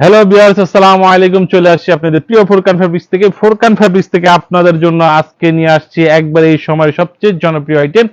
Hello বিয়ার্স আসসালামু আলাইকুম চলে আসছি আপনাদের প্রিয় ফোরকান ফ্যাব্রিক্স থেকে। ফোরকান ফ্যাব্রিক্স থেকে আপনাদের জন্য আজকে নিয়ে আসছি একবার এই সময়ের সবচেয়ে জনপ্রিয় আইটেম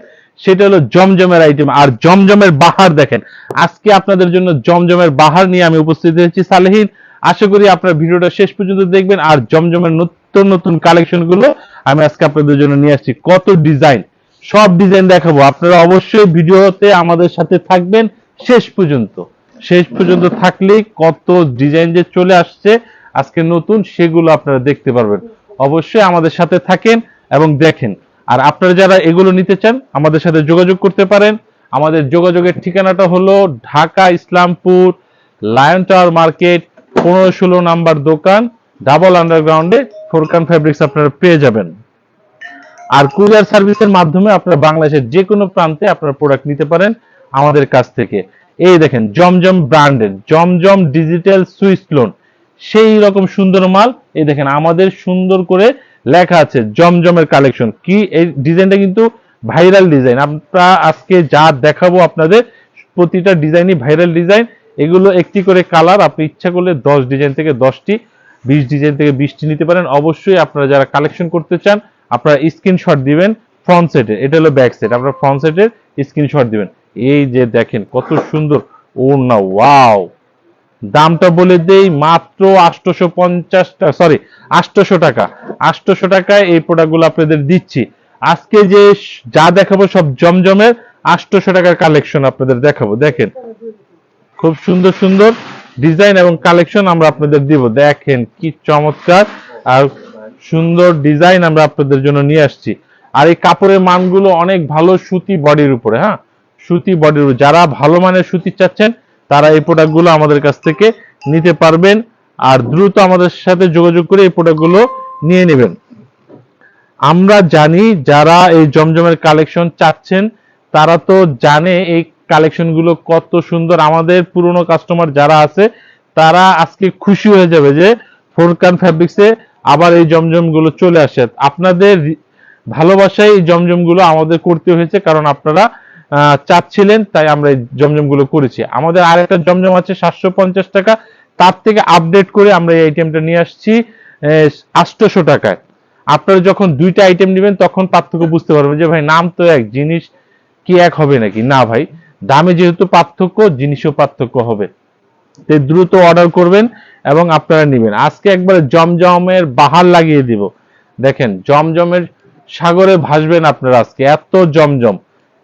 সেটা হলো জমজমের আইটেম আর জমজমের বাহার দেখেন। আজকে আপনাদের জন্য জমজমের বাহার নিয়ে আমি উপস্থিত হয়েছি সালেহীন। আশা করি আপনার ভিডিওটা শেষ পর্যন্ত দেখবেন। আর জমজমের নতুন নতুন কালেকশনগুলো আমি আজকে আপনাদের জন্য নিয়ে আসছি। কত ডিজাইন সব ডিজাইন দেখাবো। আপনারা অবশ্যই ভিডিওতে আমাদের সাথে থাকবেন শেষ পর্যন্ত। শেষ পর্যন্ত থাকলেই কত ডিজাইন যে চলে আসছে, আজকে নতুন সেগুলো আপনারা দেখতে পারবেন। অবশ্যই আমাদের সাথে থাকেন এবং দেখেন। আর আপনারা যারা এগুলো নিতে চান, আমাদের সাথে যোগাযোগ করতে পারেন। আমাদের যোগাযোগের ঠিকানাটা হলো Dhaka Islampur lion tower market, পনেরো ষোলো নাম্বার দোকান, ডাবল আন্ডারগ্রাউন্ডে ফোরকান ফ্যাব্রিক্স আপনারা পেয়ে যাবেন। আর কুরিয়ার সার্ভিসের মাধ্যমে আপনারা বাংলাদেশের যে কোনো প্রান্তে আপনারা প্রোডাক্ট নিতে পারেন আমাদের কাছ থেকে। এই দেখেন, জমজম ব্র্যান্ডের, জমজম ডিজিটাল সুইস লোন সেই রকম সুন্দর মাল, এই দেখেন, আমাদের সুন্দর করে লেখা আছে, জমজমের কালেকশন কি, এই ডিজাইনটা কিন্তু ভাইরাল ডিজাইন আমরা আজকে যা দেখাবো আপনাদের, প্রতিটা ডিজাইনই ভাইরাল ডিজাইন এগুলো একটি করে কালার আপনি ইচ্ছা করলে দশ ডিজাইন থেকে দশটি, বিশ ডিজাইন থেকে বিশটি নিতে পারেন। অবশ্যই আপনারা যারা কালেকশন করতে চান, আপনারা স্ক্রিনশট দিবেন ফ্রন্ট সেটের এটা হলো ব্যাক সেট আপনারা ফ্রন্ট সেটের স্ক্রিনশট দিবেন। এই যে দেখেন, কত সুন্দর। ও না, ওয়াও। দামটা বলে দেই মাত্র আটশোশো পঞ্চাশটা সরি আটশোশো টাকা। আটশোশো টাকায় এই প্রোডাক্টগুলো আপনাদের দিচ্ছি। আজকে যে যা দেখাবো সব জমজমের আটশোশো টাকার কালেকশন আপনাদের দেখাবো। দেখেন, খুব সুন্দর সুন্দর ডিজাইন এবং কালেকশন আমরা আপনাদের দিব। দেখেন কি চমৎকার আর সুন্দর ডিজাইন আমরা আপনাদের জন্য নিয়ে আসছি। আর এই কাপড়ের মানগুলো অনেক ভালো সুতি বডির উপরে হ্যাঁ? সুতি বডির যারা ভালো মানের সুতি চাচ্ছেন, তারা এই প্রোডাক্টগুলো আমাদের কাছ থেকে নিতে পারবেন। আর দ্রুত আমাদের সাথে যোগাযোগ করে এই প্রোডাক্টগুলো নিয়ে নেবেন। আমরা জানি যারা এই জমজমের কালেকশন চাচ্ছেন, তারা তো জানে এই কালেকশনগুলো কত সুন্দর। আমাদের পুরনো কাস্টমার যারা আছে, তারা আজকে খুশি হয়ে যাবে যে ফোরকান ফ্যাব্রিক্সে আবার এই জমজমগুলো চলে আসে। আপনাদের ভালোবাসায় এই জমজমগুলো আমাদের করতে হয়েছে, কারণ আপনারা চাচ্ছিলেন, তাই আমরা এই জমজমগুলো করেছি। আমাদের আরেকটা জমজম আছে সাতশো পঞ্চাশ টাকা। তার থেকে আপডেট করে আমরা এই আইটেমটা নিয়ে আসছি আটশোশো টাকায়। আপনারা যখন দুইটা আইটেম নেবেন, তখন পার্থক্য বুঝতে পারবেন যে, ভাই, নাম তো এক, জিনিস কি এক হবে নাকি? না, ভাই। দামে যেহেতু পার্থক্য, জিনিসও পার্থক্য হবে। তাই দ্রুত অর্ডার করবেন এবং আপনারা নেবেন। আজকে একবারে জমজমের বাহার লাগিয়ে দিব। দেখেন, জমজমের সাগরে ভাসবেন আপনারা আজকে। এত জমজম,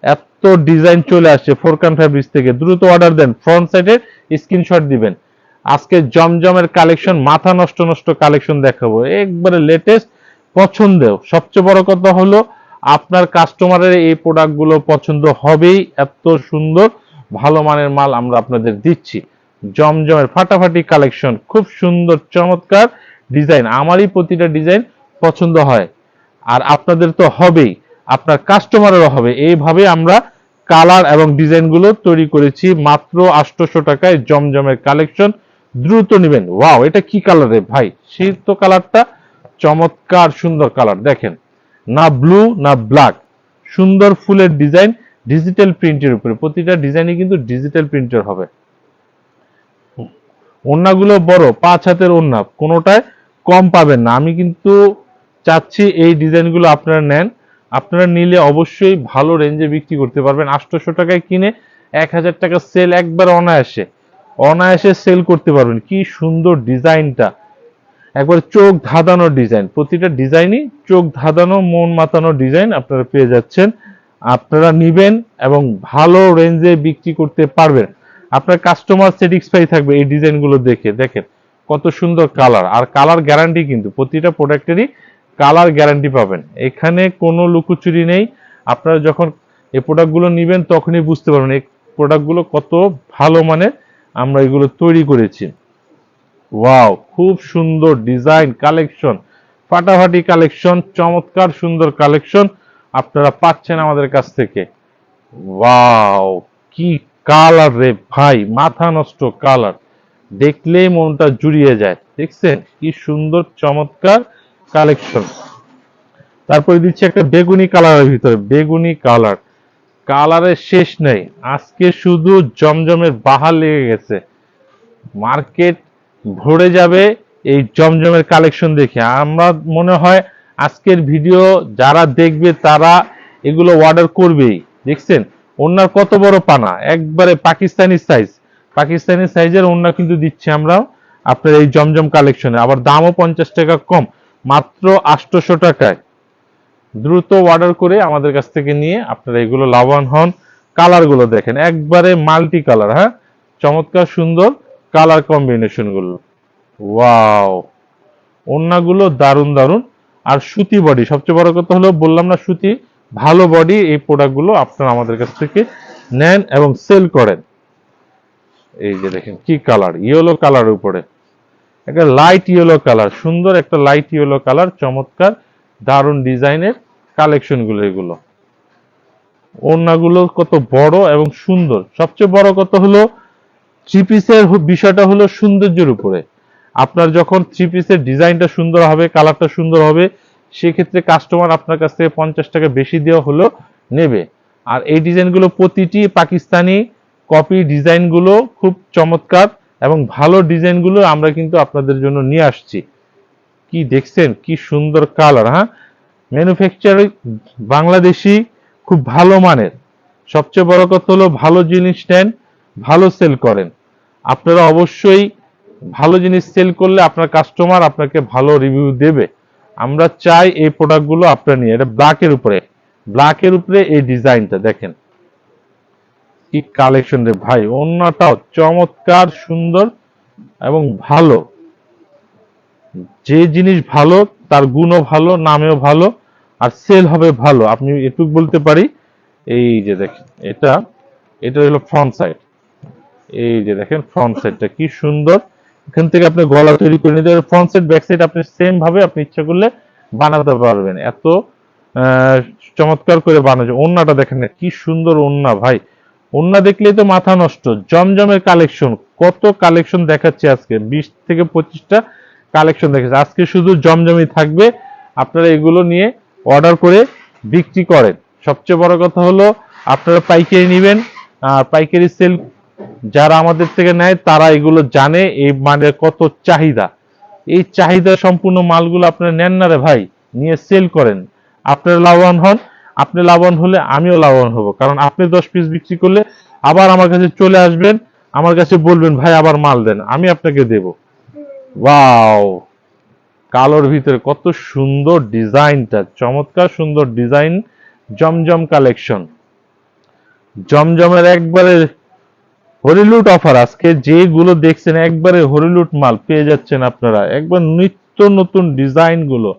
এত ডিজাইন চলে আসছে ফোরকান ফ্যাব্রিক্স থেকে। দ্রুত অর্ডার দেন ফ্রন্ট সাইডের স্ক্রিনশট দিবেন। আজকে জমজমের কালেকশন মাথা নষ্ট নষ্ট কালেকশন দেখাবো। একবারে লেটেস্ট পছন্দেও। সবচেয়ে বড় কথা হলো, আপনার কাস্টমারের এই প্রোডাক্টগুলো পছন্দ হবেই। এত সুন্দর, ভালো মানের মাল আমরা আপনাদের দিচ্ছি। জমজমের ফাটাফাটি কালেকশন খুব সুন্দর, চমৎকার ডিজাইন আমারই প্রতিটা ডিজাইন পছন্দ হয়। আর আপনাদের তো হবেই, আপনার কাস্টমারেরও হবে। এইভাবে আমরা কালার এবং ডিজাইনগুলো তৈরি করেছি মাত্র আটশোশো টাকায় জমজমের কালেকশন। দ্রুত নেবেন। ওয়াও, এটা কি কালারে ভাই? সেই তো কালারটা, চমৎকার সুন্দর কালার, দেখেন। না ব্লু, না ব্ল্যাক। সুন্দর ফুলের ডিজাইন, ডিজিটাল প্রিন্টের উপরে। প্রতিটা ডিজাইনই কিন্তু ডিজিটাল প্রিন্টের হবে। ওন্নাগুলো বড়, পাঁচ হাতের ওন্না, কোনোটায় কম পাবেন না। আমি কিন্তু চাচ্ছি এই ডিজাইনগুলো আপনারা নেন। আপনারা নিলে অবশ্যই ভালো রেঞ্জে বিক্রি করতে পারবেন। আটশোশো টাকায় কিনে এক হাজার টাকা সেল একবার অনায়াসে অনায়াসে সেল করতে পারবেন। কি সুন্দর ডিজাইনটা। একবার চোখ ধাঁধানো ডিজাইন। প্রতিটা ডিজাইনই চোখ ধাঁধানো, মন মাতানো ডিজাইন আপনারা পেয়ে যাচ্ছেন। আপনারা নিবেন এবং ভালো রেঞ্জে বিক্রি করতে পারবেন। আপনার কাস্টমার স্যাটিসফাই থাকবে এই ডিজাইনগুলো দেখে। দেখেন কত সুন্দর কালার আর কালার গ্যারান্টি কিন্তু প্রতিটা প্রোডাক্টেরই কালার গ্যারান্টি পাবেন। এখানে কোনো লুকোচুরি নেই। আপনারা যখন এই প্রোডাক্টগুলো নেবেন, তখনই বুঝতে পারবেন এই প্রোডাক্টগুলো কত ভালো মানে আমরা এগুলো তৈরি করেছি। ওয়াও, খুব সুন্দর ডিজাইন, কালেকশন, ফাটাফাটি কালেকশন, চমৎকার সুন্দর কালেকশন আপনারা পাচ্ছেন আমাদের কাছ থেকে। ওয়াও, কি কালার রে ভাই, মাথা নষ্ট কালার। দেখলেই মনটা জুড়িয়ে যায়। দেখছেন? কি সুন্দর, চমৎকার কালেকশন তারপরে দিচ্ছি একটা বেগুনি কালারের ভিতরে, বেগুনি কালার কালারের শেষ নেই। আজকে শুধু জমজমের বাহার লেগে গেছে। মার্কেট ভরে যাবে এই জমজমের কালেকশন দেখে। আমরা মনে হয় আজকের ভিডিও যারা দেখবে তারা এগুলো অর্ডার করবেই। দেখছেন? ওনার কত বড় পানা? একবারে পাকিস্তানি সাইজ পাকিস্তানি সাইজের ওনা কিন্তু দিচ্ছি আমরা আপনার এই জমজম কালেকশনে আবার দামও পঞ্চাশ টাকা কম। মাত্র আটশোশো টাকায়। দ্রুত অর্ডার করে আমাদের কাছ থেকে নিয়ে আপনারা এগুলো লাভবান হন। কালারগুলো দেখেন, একবারে মাল্টি কালার হ্যাঁ? চমৎকার, সুন্দর কালার কম্বিনেশনগুলো। ওয়াও ওন্নাগুলো দারুণ দারুণ আর সুতি বডি সবচেয়ে বড় কথা হলো, বললাম না সুতি, ভালো বডি এই প্রোডাক্টগুলো আপনারা আমাদের কাছ থেকে নেন এবং সেল করেন। এই যে দেখেন, কি কালার ইয়েলো কালার উপরে। একটা লাইট ইয়েলো কালার সুন্দর একটা লাইট ইয়েলো কালার চমৎকার দারুণ ডিজাইনের কালেকশনগুলো এগুলো। ওড়নাগুলো কত বড় এবং সুন্দর। সবচেয়ে বড় কথা হলো? থ্রি পিসের বিষয়টা হলো সৌন্দর্যের উপরে। আপনার যখন থ্রি পিসের ডিজাইনটা সুন্দর হবে কালারটা সুন্দর হবে, সেক্ষেত্রে কাস্টমার আপনার কাছ থেকে পঞ্চাশ টাকা বেশি দেওয়া হলো, নেবে। আর এই ডিজাইনগুলো প্রতিটি পাকিস্তানি কপি ডিজাইনগুলো খুব চমৎকার এবং ভালো ডিজাইনগুলো আমরা কিন্তু আপনাদের জন্য নিয়ে আসছি। কি দেখছেন? কি সুন্দর কালার হ্যাঁ? ম্যানুফ্যাকচারিং বাংলাদেশি খুব ভালো মানের। সবচেয়ে বড় কথা হলো ভালো জিনিস নেন, ভালো সেল করেন। আপনারা অবশ্যই ভালো জিনিস সেল করলে আপনার কাস্টমার আপনাকে ভালো রিভিউ দেবে। আমরা চাই এই প্রোডাক্টগুলো আপনার নিয়ে, এটা ব্ল্যাকের উপরে। ব্ল্যাকের উপরে এই ডিজাইনটা দেখেন। কি কালেকশন রে ভাই। অন্যটাও চমৎকার, সুন্দর এবং ভালো। যে জিনিস ভালো, তার গুণও ভালো, নামেও ভালো, আর সেল হবে ভালো। আপনি এটুক বলতে পারি, এই যে দেখেন, এটা এটা হলো ফ্রন্ট সাইড এই যে দেখেন ফ্রন্ট সাইডটা কি সুন্দর। এখান থেকে আপনি গলা তৈরি করে নিতে পারেন। ফ্রন্ট সাইড ব্যাক সাইড আপনি সেম ভাবে আপনি ইচ্ছা করলে বানাতে পারবেন। এত চমৎকার করে বানাচ্ছে ওন্নাটা দেখেন কি সুন্দর ওন্না ভাই। ওন্না দেখলেই তো মাথা নষ্ট। জমজমের কালেকশন কত কালেকশন দেখাচ্ছে আজকে? বিশ থেকে পঁচিশটা কালেকশন দেখাচ্ছে। আজকে শুধু জমজমই থাকবে। আপনারা এগুলো নিয়ে অর্ডার করে বিক্রি করেন। সবচেয়ে বড় কথা হলো, আপনারা পাইকারি নেবেন। আর পাইকারি সেল যারা আমাদের থেকে নেয়, তারা এগুলো জানে এই মানের কত চাহিদা। এই চাহিদা সম্পূর্ণ মালগুলো আপনারা নেন না রে ভাই, নিয়ে সেল করেন। আপনারা লাভবান হন। আপনি লাভবান হলে আমিও লাভবান হব। কারণ আপনি দশ পিস বিক্রি করলে আবার আমার কাছে চলে আসবেন, আমার কাছে বলবেন, ভাই, আবার মাল দেন, আমি আপনাকে দেব। ওয়াও! কালোর ভিতরে কত সুন্দর ডিজাইনটা, চমৎকার সুন্দর ডিজাইন, জমজম কালেকশন। জমজমের একবারে হরিলুট অফার। আজকে যেগুলো দেখছেন, একবারে হরিলুট মাল পেয়ে যাচ্ছেন আপনারা। একবার নিত্য নতুন ডিজাইনগুলো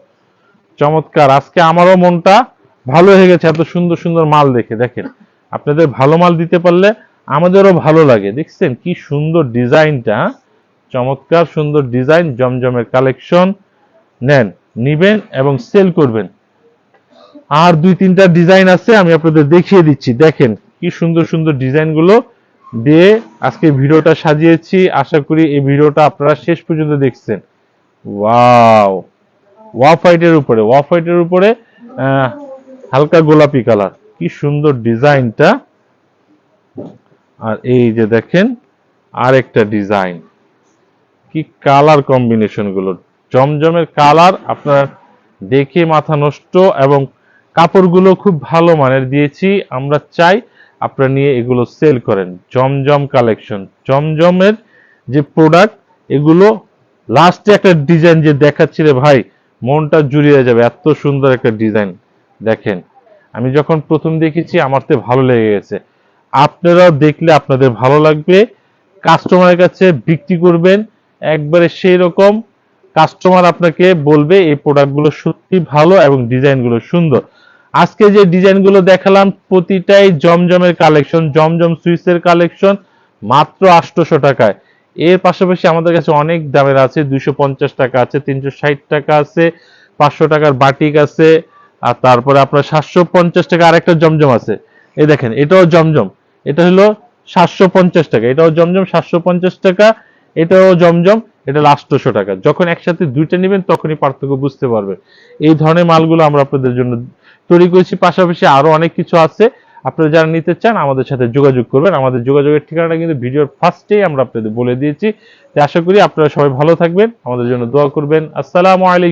চমৎকার। আজকে আমারও মনটা ভালো হয়ে গেছে, এত সুন্দর সুন্দর মাল দেখে, দেখেন। আপনাদের ভালো মাল দিতে পারলে আমাদেরও ভালো লাগে, দেখছেন? কি সুন্দর ডিজাইনটা হ্যাঁ? চমৎকার সুন্দর ডিজাইন, জমজমের কালেকশন। নেন, নিবেন এবং সেল করবেন। আর দুই, তিনটা ডিজাইন আছে, আমি আপনাদের দেখিয়ে দিচ্ছি। দেখেন, কি সুন্দর সুন্দর ডিজাইনগুলো দিয়ে আজকে ভিডিওটা সাজিয়েছি। আশা করি এই ভিডিওটা আপনারা শেষ পর্যন্ত দেখছেন। ওয়াও! ওয়াফ হোয়াইটের উপরে ওয়াফ হোয়াইটের উপরে হালকা গোলাপি কালার। কি সুন্দর ডিজাইনটা। আর এই যে দেখেন, আরেকটা ডিজাইন। কি কালার কম্বিনেশনগুলো। জমজমের কালার আপনার দেখে মাথা নষ্ট এবং কাপড়গুলো খুব ভালো মানের দিয়েছি। আমরা চাই আপনারা নিয়ে এগুলো সেল করেন। জমজম কালেকশন। জমজমের যে প্রোডাক্ট, এগুলো লাস্টে একটা ডিজাইন যে দেখাচ্ছি রে ভাই, মনটা জুড়িয়ে যাবে। এত সুন্দর একটা ডিজাইন। দেখেন, আমি যখন প্রথম দেখেছি, আমার তো ভালো লেগে গেছে। আপনারাও দেখলে আপনাদের ভালো লাগবে। কাস্টমারের কাছে বিক্রি করবেন, একবারে সেই রকম কাস্টমার আপনাকে বলবে, এই প্রোডাক্টগুলো সত্যি ভালো এবং ডিজাইনগুলো সুন্দর। আজকে যে ডিজাইনগুলো দেখালাম, প্রতিটাই জমজমের কালেকশন জমজম সুইসের কালেকশন মাত্র আটশোশো টাকায়। এর পাশাপাশি আমাদের কাছে অনেক দামের আছে পঞ্চাশ টাকা আছে, তিনশো ষাট টাকা আছে, পাঁচশো টাকার বাটিক আছে আর তারপরে আপনার সাতশো পঞ্চাশ টাকা আরেকটা জমজম আছে। এই দেখেন, এটাও জমজম। এটা হলো সাতশো পঞ্চাশ টাকা। এটাও জমজম, সাতশো পঞ্চাশ টাকা। এটাও জমজম, এটা আটশোশো টাকা। যখন একসাথে দুইটা নেবেন, তখনই পার্থক্য বুঝতে পারবে এই ধরনের মালগুলো আমরা আপনাদের জন্য তৈরি করেছি। পাশাপাশি আরও অনেক কিছু আছে। আপনারা যারা নিতে চান, আমাদের সাথে যোগাযোগ করবেন। আমাদের যোগাযোগের ঠিকানাটা কিন্তু ভিডিওর ফার্স্টেই আমরা আপনাদের বলে দিয়েছি। আশা করি আপনারা সবাই ভালো থাকবেন। আমাদের জন্য দোয়া করবেন। আসসালামু আলাইকুম।